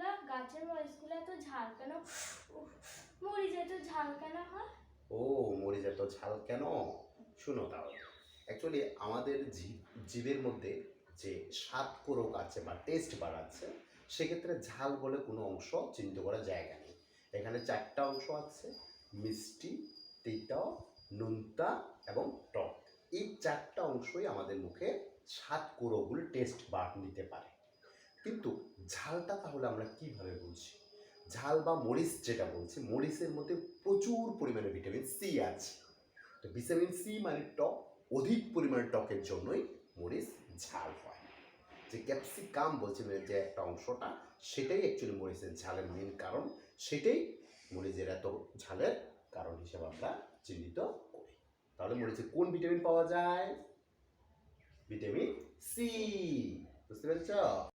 মরিচগুলো গাছের মরিচগুলো এত ঝাল কেন? মরিচ এত ঝাল কেন হয়? ও মরিচ এত ঝাল কেন? শুনো তাহলে। অ্যাকচুয়ালি আমাদের জীবের মধ্যে যে স্বাদ কোরক আছে বা টেস্ট বাড়াচ্ছে, সেক্ষেত্রে ঝাল বলে কোনো অংশ চিহ্নিত করার জায়গা নেই। এখানে চারটা অংশ আছে, মিষ্টি, তিতা, নোনতা এবং টক। এই চারটা অংশই আমাদের মুখে স্বাদ কোরগুল টেস্ট বার নিতে পারে। কিন্তু ঝালটা তাহলে আমরা কীভাবে বলছি? ঝাল বা মরিচ যেটা বলছি, মরিচের মধ্যে প্রচুর পরিমাণে ভিটামিন সি আছে। তো ভিটামিন সি মানে টক অধিক পরিমাণে টকের জন্যই মরিচ ঝাল হয়। যে ক্যাপসিকাম বলছে মানে যে একটা অংশটা, সেটাই অ্যাকচুয়ালি মরিচের ঝালের মেন কারণ, সেটাই মরিচের এত ঝালের কারণ হিসেবে আমরা চিহ্নিত করি। তাহলে মরিচে কোন ভিটামিন পাওয়া যায়? ভিটামিন সি বুঝতে পেরেছ?